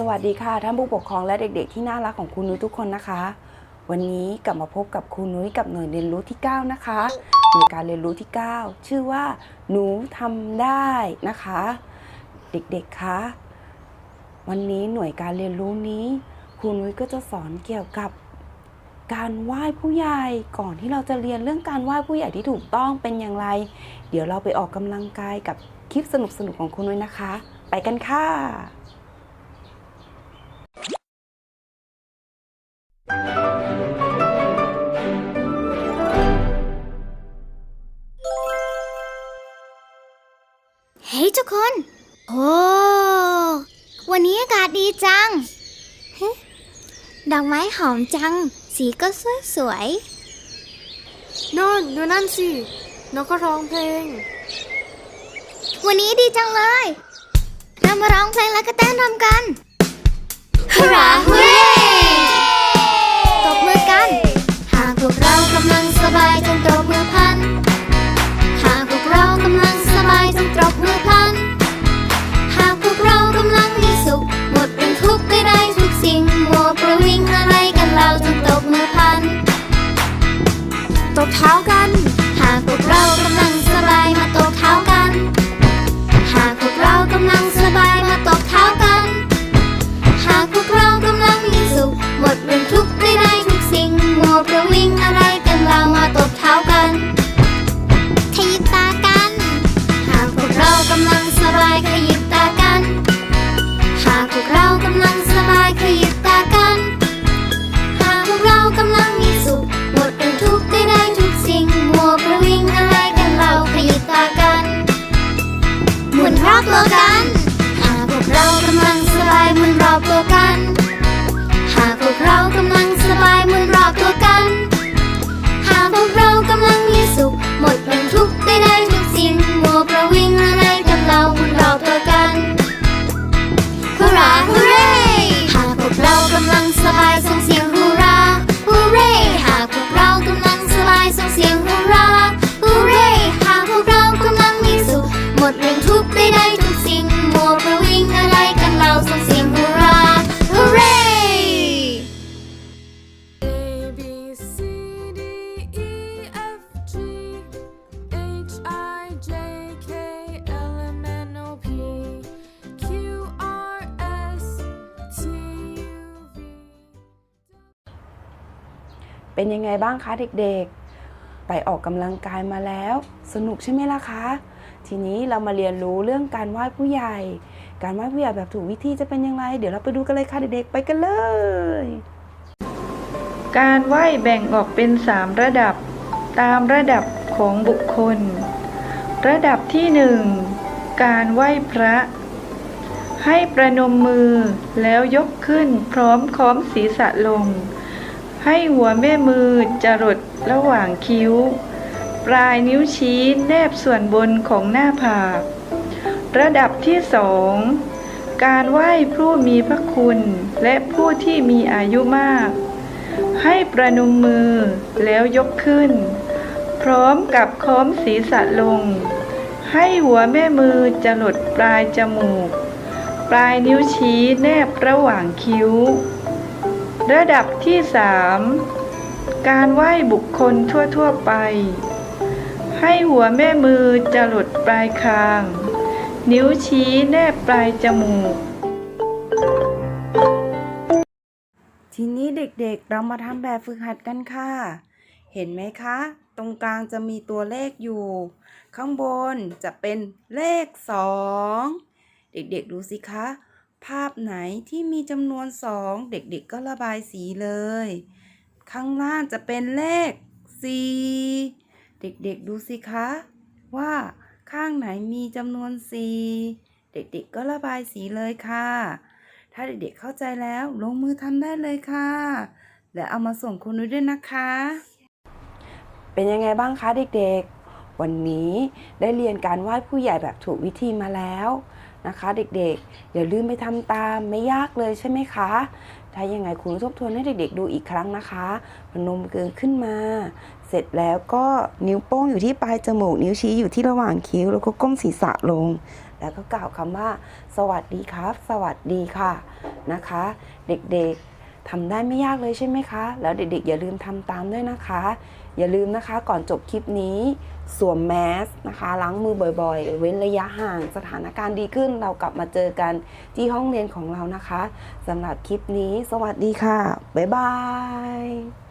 สวัสดีค่ะท่านผู้ปกครองและเด็กๆ ที่น่ารักของคุณนุ้ยทุกคนนะคะ วันนี้กลับมาพบกับครูนุ้ยกับหน่วยเรียนรู้ที่ 9 นะคะหน่วยการเรียนรู้ที่ 9 ชื่อว่า หนูทำได้นะคะ เด็กๆคะวันนี้หน่วยการเรียนรู้นี้ครูนุ้ยก็จะสอนเกี่ยวกับ การไหว้ผู้ใหญ่ก่อนที่เราจะเรียนเรื่องการไหว้ผู้ใหญ่ที่ถูกต้องเป็นอย่างไร เดี๋ยวเราไปออกกำลังกายกับคลิปสนุกๆของคุณนุ้ยนะคะ ไปกันค่ะ โอ้ วันนี้อากาศดีจังเฮ้ดอกไม้หอมจัง สีก็สวยสวยโน่นดูนั่นสินกก็ร้องเพลงๆวันนี้ดีจังเลย เรามาร้องเพลงแล้วก็เต้นรำกัน ฮุราฮูเร่ต อบตัวกัน หากพวกเรากำลังสบายมุนรอบตัวกัน หากพวกเรากำลังสบายมุนรอบตัวกัน หากพวกเรากำลังมีสุข หมดเป็นทุกข์ได้ได้ทุกสิ่งมัวประวิงอะไรกันเราหมุนรอบตัวกันฮูราฮูเร่หากพวกเรากำลังสบายส่งเสียงฮูราฮูเร่หากพวกเรากำลังสบายส่งเสียงฮูราฮู เป็นยังไงบ้างคะเด็กๆ ไปออกกำลังกายมาแล้ว สนุกใช่ไหมล่ะคะ ทีนี้เรามาเรียนรู้เรื่องการไหว้ผู้ใหญ่ การไหว้ผู้ใหญ่แบบถูกวิธีจะเป็นยังไง เดี๋ยวเราไปดูกันเลยค่ะเด็กๆ ไปกันเลย การไหว้แบ่งออกเป็นสามระดับ ตามระดับของบุคคล ระดับที่หนึ่งการไหว้พระ ให้ประนมมือแล้วยกขึ้นพร้อมค้อมศีรษะลง ให้หัวแม่มือจรดระหว่างคิ้ว ปลายนิ้วชี้แนบส่วนบนของหน้าผาก ระดับที่สองการไหว้ผู้มีพระคุณและผู้ที่มีอายุมาก ให้ประนมมือแล้วยกขึ้น พร้อมกับค้อมศีรษะลง ให้หัวแม่มือจรดปลายจมูก ปลายนิ้วชี้แนบระหว่างคิ้ว ระดับที่สามการไหว้บุคคลทั่ว ๆ ไป ให้หัวแม่มือจรดปลายคาง นิ้วชี้แนบปลายจมูก ทีนี้เด็กๆเรามาทำแบบฝึกหัดกันค่ะ เห็นไหมคะ ตรงกลางจะมีตัวเลขอยู่ ข้างบนจะเป็นเลขสองเด็กๆดูสิคะ ภาพไหนที่มีจำนวนสองเด็กๆก็ระบายสีเลย ข้างล่างจะเป็นเลขสี่เด็กๆดูสิคะ ว่าข้างไหนมีจำนวนสี่เด็กๆก็ระบายสีเลยค่ะ ถ้าเด็กๆเข้าใจแล้วลงมือทำได้เลยค่ะ และเอามาส่งคุณนุ้ยด้วยนะคะ เป็นยังไงบ้างคะเด็กๆ วันนี้ได้เรียนการไหว้ผู้ใหญ่แบบถูกวิธีมาแล้ว นะคะเด็กๆ อย่าลืมไปทำตามไม่ยากเลยใช่ไหมคะ ถ้ายังไงคุณทบทวนให้เด็กๆดูอีกครั้งนะคะพนมมือขึ้นมา เสร็จแล้วก็นิ้วโป้งอยู่ที่ปลายจมูก นิ้วชี้อยู่ที่ระหว่างคิ้ว แล้วก็ก้มศีรษะลง แล้วก็กล่าวคำว่า สวัสดีครับ สวัสดีค่ะนะคะ เด็กๆ ทำได้ไม่ยากเลยใช่ไหมคะ แล้วเด็กๆ อย่าลืมทำตามด้วยนะคะ อย่าลืมนะคะก่อนจบคลิปนี้ สวมแมสนะคะล้างมือบ่อยๆ เว้นระยะห่างสถานการณ์ดีขึ้น เรากลับมาเจอกันที่ห้องเรียนของเรานะคะสำหรับคลิปนี้ สวัสดีค่ะ บ๊ายบาย